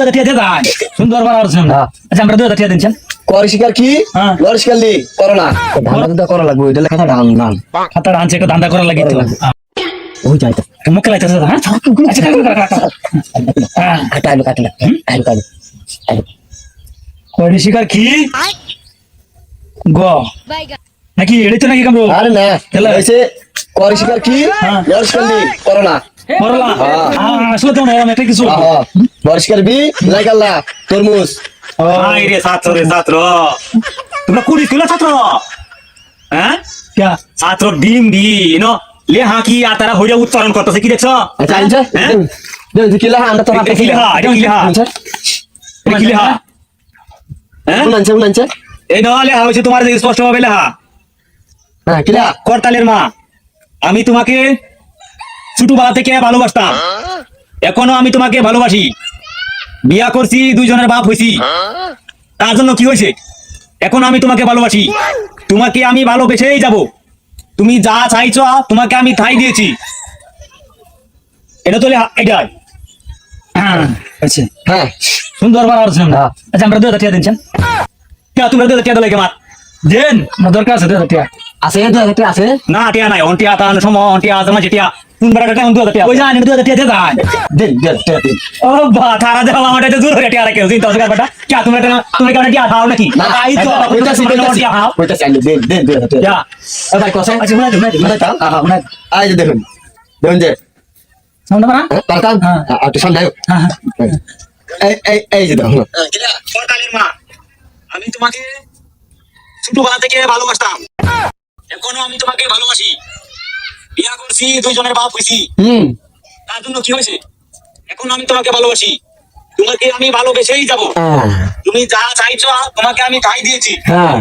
দুই হাজার দিয়ে যায় সুন্দর বার আছে আচ্ছা আমরা দুই হাজার টাকা দিচ্ছেন কর শিকার কি? হ্যাঁ। লর শিকার লি করো না। ধান্দা করা লাগবে ওইটা ধান ধান। ধান্দা লাগে মুখে হ্যাঁ? আচ্ছা কাট, কাট। হ্যাঁ। আলু কাটু আলু শিকার কি? গ। নাকি এড়ে তো নাকি কামড়ো? আরে না তাহলে? হয়েছে কর শিকার কি? হ্যাঁ। লর শিকার করো না। হ্যাঁ। হ্যাঁ আসলে তো এরকম একটা কিছু লর শিকার বি লাইকাল্লা তরমুজ। আই রে ছাত্র রে ছাত্র। তোমরা কুড়ি স্কুলের ছাত্র? হ্যাঁ? ছাত্র ডিম নো? আর তারা হইয়া উচ্চারণ করতেছে কি দেখছ? আচ্ছা হ্যাঁ? আমরা তো? এটা হ্যাঁ? এই না লেহা হয়েছে তোমার স্পষ্ট ভাবে লেহা হ্যাঁ করতালের মা। আমি তোমাকে ছোটবেলা থেকে ভালোবাসতাম। এখনও আমি তোমাকে ভালোবাসি। বিয়া করছি দুইজনের বাপ হইছি তার জন্য কি হয়েছে? এখন আমি তোমাকে ভালোবাসি। তোমাকে আমি ভালোবেসেই যাব। তুমি যা চাইছো তোমাকে আমি তাই দিয়েছি। এটা তো লেহা- এটাই হ্যাঁ। আচ্ছা। হ্যাঁ। সুন্দর বার আমরা হ্যাঁ। আচ্ছা আমরা দুই হাজার টাকা দিচ্ছেন। কে তোমরা তো টিয়া লাগে মার? দেন আমার দরকার আছে দুই হাজার টাকা। আছে তো একটা আছে? না টিয়া নাই অন্টিয়া তার সময় অন্টিয়া আছে মাঝে টিয়া। কোন বেড়াটা টাইম দুই টিয়া? ওই জানি দুই হাজার টাকা দিয়ে যায়। দেন দেন দেন, দেন। ও বা তারা দেওয়া আমার এটা দূর টিয়া রাখে চিন্তা হচ্ছে ব্যাপারটা কে এটা- তোমরা কেন টিয়া খাও নাকি? না আই তো। ওইটা টিয়া খাও। ওইটা চাই দেন দেন দেন টিয়া। এ ভাই কসে আচ্ছা শুনে শুনে হ্যাঁ আই যে দেখুন দেখুন যে। সামনে মারা হ্যাঁ, তালকান হ্যাঁ। আর সামনে আয়ো। এই এই এই যে দেখুন। সরকারের মা। আমি তোমাকে ছোটবেলা থেকে ভালোবাসতাম। এখনও আমি তোমাকে ভালোবাসি। বিয়া করছি দুইজনের বাপ হইছি। হুম। তার জন্য কি হয়েছে? এখন আমি তোমাকে ভালোবাসি। তোমাকে আমি ভালোবেসেই যাব। হ্যাঁ। তুমি যা চাইছো তোমাকে আমি তাই দিয়েছি। হ্যাঁ।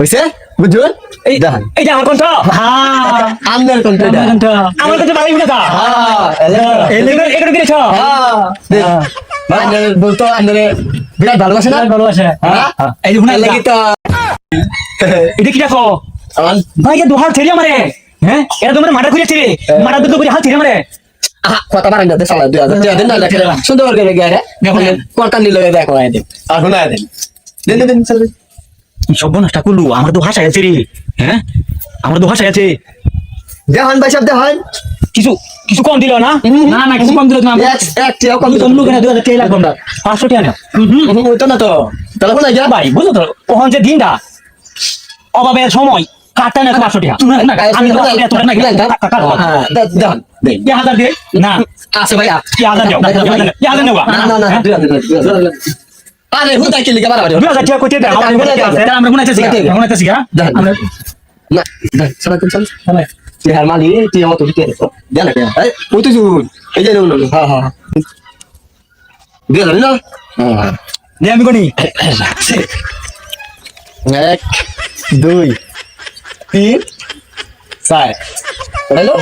হইছে? বুঝুন এই দেখুন। এই যে আমার কণ্ঠ। হ্যাঁ। আমার ভালোই হ্যাঁ এগুলো এগুলো কিনেছ? হ্যাঁ। মানে বলতো আন্দারে বিরাট ভালোবাসে না? ভালো হ্যাঁ। এই যে শুনে লাগি তো এটা কি? দেখো আমার ভাই এ দুহাত ছেড়ে মারে হ্যাঁ এটা তোমার মাথা খুঁজে ছেড়ে মাথা দুটো করে হাত ছেড়ে মারে আহা, কথা বারান যাতে সালা দুই হাজার টাকা দেন না লেখা সুন্দর করে গিয়ে রে দেখো না। কোনটা নিলে দেখো দেন আর শোনা দেন দেন দেন দেন চল সব নষ্ট করলু আমার তো ভাষা আছে রে হ্যাঁ আমার তো আছে ভাই সব কিছু কিছু কম দিল না না না কিছু কম দিলে আমরা এক এক লোক না দুই হাজার টাকা লাগবে আমরা পাঁচশো টাকা না ওই তো না তো তাহলে ভাই বুঝলো তো ওখান যে দিনটা অভাবের সময় কাটটা না পাঁচশো টাকা তুমি না আমি না হ্যাঁ কি হাজার দিয়ে না। আছে ভাই কি হাজার দেও কি হাজার নেওয়া না না না আরে হুদা কি লিখে বাড়া দুই হাজার টাকা কইতে দেয় আমার মনে আছে মনে আছে আমরা না দেখ চল চল? চল তাহলে তুই হার মালি তুই আমার তো দিতে দেন না ওই তো এই যে হ্যাঁ হ্যাঁ দিয়ে না হ্যাঁ নে আমি কোনি এক দুই। তিন চার হ্যালো